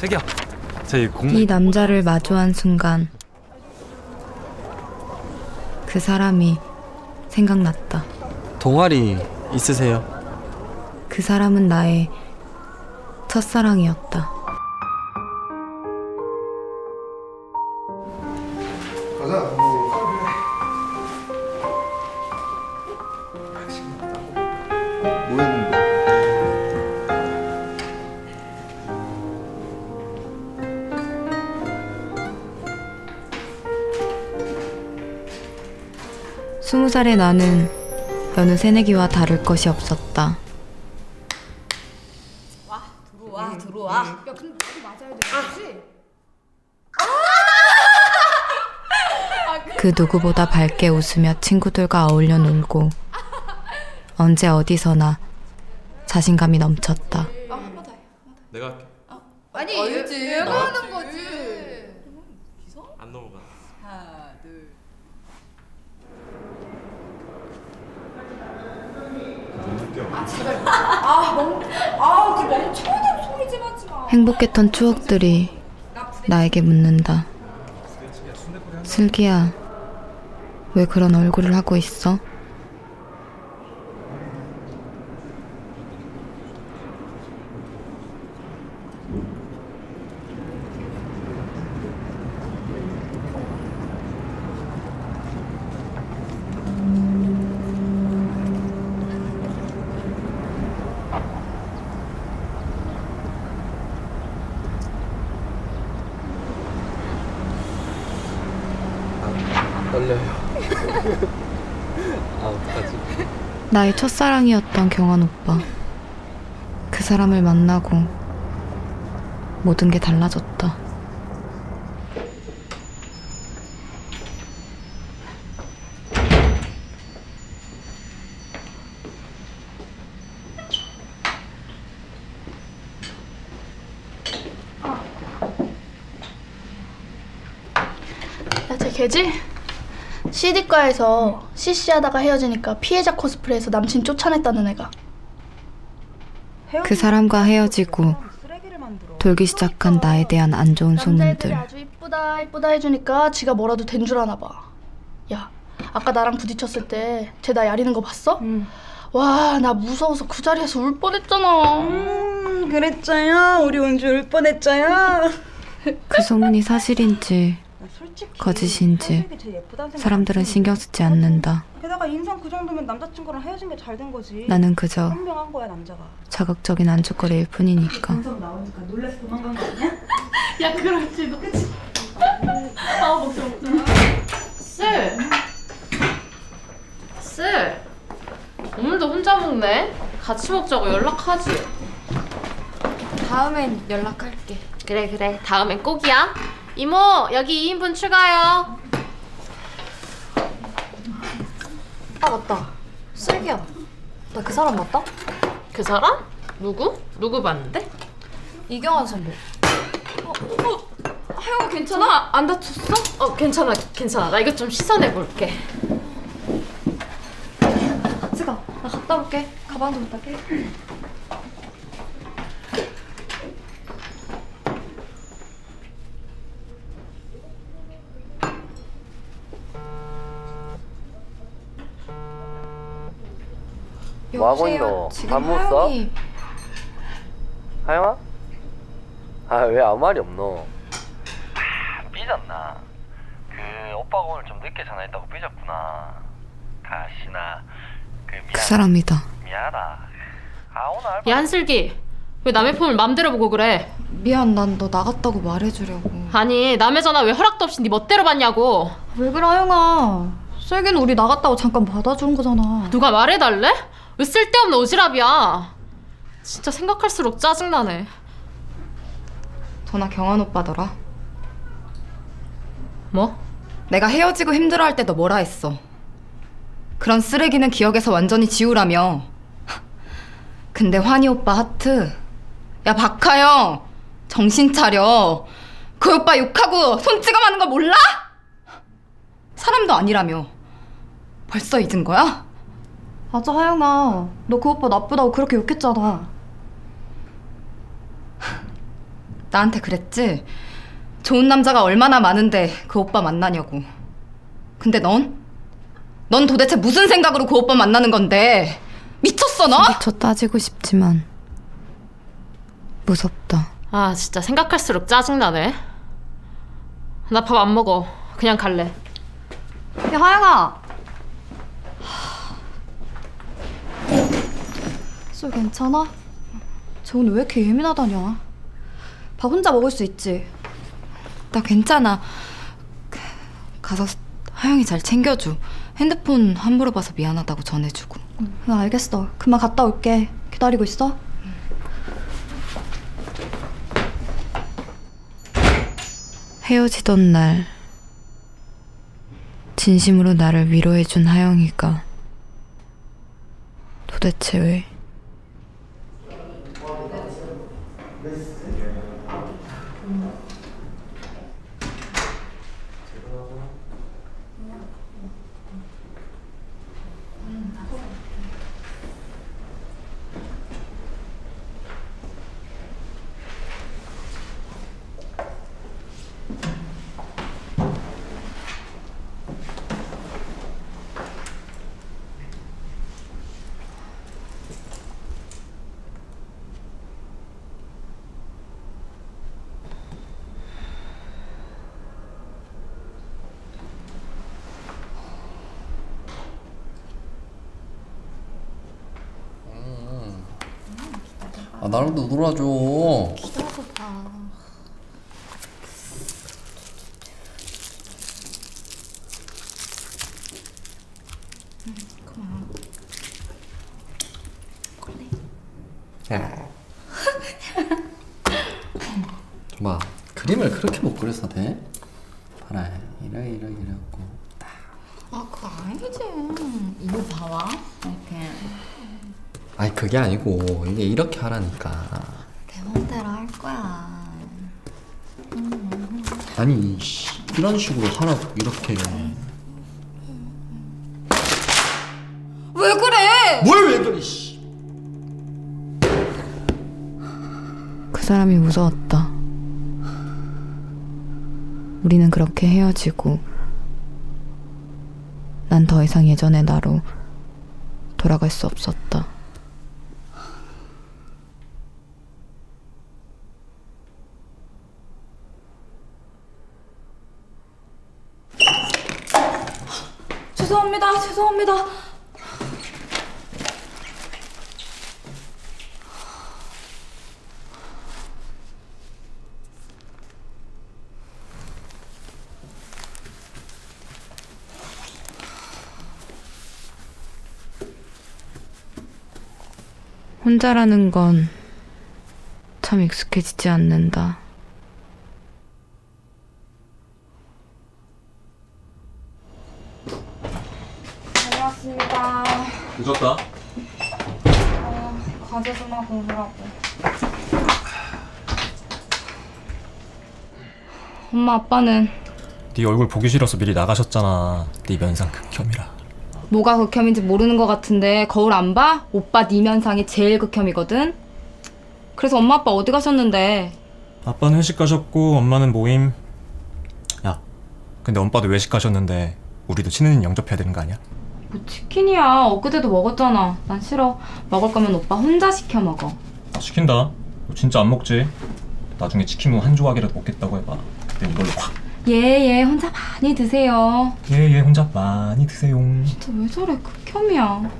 저기요. 저희 공. 이 남자를 마주한 순간 그 사람이 생각났다. 동아리 있으세요? 그 사람은 나의 첫사랑이었다. 가자. 스무 살의 나는 여느 새내기와 다를 것이 없었다. 들어와 들어와. 그 누구보다 밝게 웃으며 친구들과 어울려 놀고 언제 어디서나 자신감이 넘쳤다. 내가 할게. 아니 알지. 뭐 하는 거지 안 넘어가. 하나 둘 아그 멍청이들 소리 좀 하지 마 행복했던 추억들이 나에게 묻는다. 슬기야, 왜 그런 얼굴을 하고 있어? 떨려요. 아 어떡하지? 나의 첫사랑이었던 경환 오빠. 그 사람을 만나고 모든 게 달라졌다. 야, 쟤 걔지? CD과에서 CC 하다가 헤어지니까 피해자 코스프레해서 남친 쫓아냈다는 애가. 그 사람과 헤어지고 돌기 시작한 나에 대한 안 좋은 소문들. 아주 이쁘다 이쁘다 해주니까 지가 뭐라도 된 줄 아나 봐. 야, 아까 나랑 부딪혔을 때 쟤 나 야리는 거 봤어? 와, 나 무서워서 그 자리에서 울 뻔했잖아. 음, 그랬죠요 우리 원주 울 뻔했죠요 그 소문이 사실인지 거짓인지 사람들은 안 신경 쓰지 않는다. 게다가 인상 그 정도면 남자친구랑 헤어진 게 잘 된 거지 나는 그저 현명한 거야 남자가 자극적인 안주거리일 뿐이니까. 인성 나오니까 놀라서 도망간 거 아니야? 야, 그럴지도. 그치? 쓸! 쓸! 오늘도 혼자 먹네? 같이 먹자고 연락하지? 다음엔 연락할게. 그래 그래 다음엔 꼭이야 이모 여기 2인분 추가요 아 맞다 슬기야 나 그 사람 맞다? 그 사람? 누구? 누구 봤는데? 이경환 선배 하영아 괜찮아? 안 다쳤어? 어 괜찮아 괜찮아 나 이거 좀 씻어내 볼게 같이 가나 갔다 올게 가방 좀 갖다 게 뭐하고 있노? 밥못 써? 하영아? 아왜 아무 말이 없노? 아, 삐졌나? 그 오빠가 오늘 좀 늦게 전화했다고 삐졌구나. 가시나 그 미안 그 사람이다. 미안하다. 아 오늘 알바 야 한슬기 왜 남의 폰을 맘대로 보고 그래 미안, 난 너 나갔다고 말해주려고. 아니 남의 전화 왜 허락도 없이 네 멋대로 받냐고 왜 그래 하영아 슬기는 우리 나갔다고 잠깐 받아준 거잖아 누가 말해달래? 왜 쓸데없는 오지랖이야 진짜 생각할수록 짜증나네 전화 경환 오빠더라. 뭐? 내가 헤어지고 힘들어할 때 너 뭐라 했어? 그런 쓰레기는 기억에서 완전히 지우라며. 근데 환희 오빠 하트. 야 박하영, 정신 차려. 그 오빠 욕하고 손찌검하는 거 몰라? 사람도 아니라며. 벌써 잊은 거야? 맞아 하영아 너 그 오빠 나쁘다고 그렇게 욕했잖아 나한테 그랬지? 좋은 남자가 얼마나 많은데 그 오빠 만나냐고. 근데 넌? 넌 도대체 무슨 생각으로 그 오빠 만나는 건데? 미쳤어 너? 저 따지고 싶지만 무섭다. 아 진짜 생각할수록 짜증나네. 나 밥 안 먹어. 그냥 갈래. 야 하영아. 술 괜찮아? 쟤 오늘 왜 이렇게 예민하다냐? 밥 혼자 먹을 수 있지. 나 괜찮아. 그, 가서 하영이 잘 챙겨줘. 핸드폰 함부로 봐서 미안하다고 전해주고. 응 알겠어. 그만 갔다 올게. 기다리고 있어. 헤어지던 날 진심으로 나를 위로해준 하영이가 도대체 왜 うん 아 나랑도 놀아줘. 야. 봐 그림을 그렇게 못 그려서 돼? 봐라 이래 이래 이래갖고 아, 그거 아니지. 이거 봐봐. 이렇게. 아니 그게 아니고 이게 이렇게 하라니까 내 맘대로 할 거야. 아니 씨, 이런 식으로 하라고 이렇게 왜 그래? 뭘 왜 그래 씨 그 사람이 무서웠다. 우리는 그렇게 헤어지고 난 더 이상 예전의 나로 돌아갈 수 없었다. 죄송합니다. 죄송합니다. 혼자라는 건 참 익숙해지지 않는다. 늦었다. 과제 좀 하고 오느라고. 엄마 아빠는 네 얼굴 보기 싫어서 미리 나가셨잖아. 네 면상 극혐이라. 뭐가 극혐인지 모르는 것 같은데 거울 안 봐? 오빠 네 면상이 제일 극혐이거든. 그래서 엄마 아빠 어디 가셨는데? 아빠는 회식 가셨고 엄마는 모임. 야, 근데 엄빠도 외식 가셨는데 우리도 친해진 영접해야 되는 거 아니야? 뭐 치킨이야. 엊그제도 먹었잖아. 난 싫어. 먹을 거면 오빠 혼자 시켜 먹어. 시킨다. 너 진짜 안 먹지? 나중에 치킨 한 조각이라도 먹겠다고 해봐. 그때 이걸로 확. 예예 혼자 많이 드세요. 예예 혼자 많이 드세요. 진짜 왜 저래 극혐이야.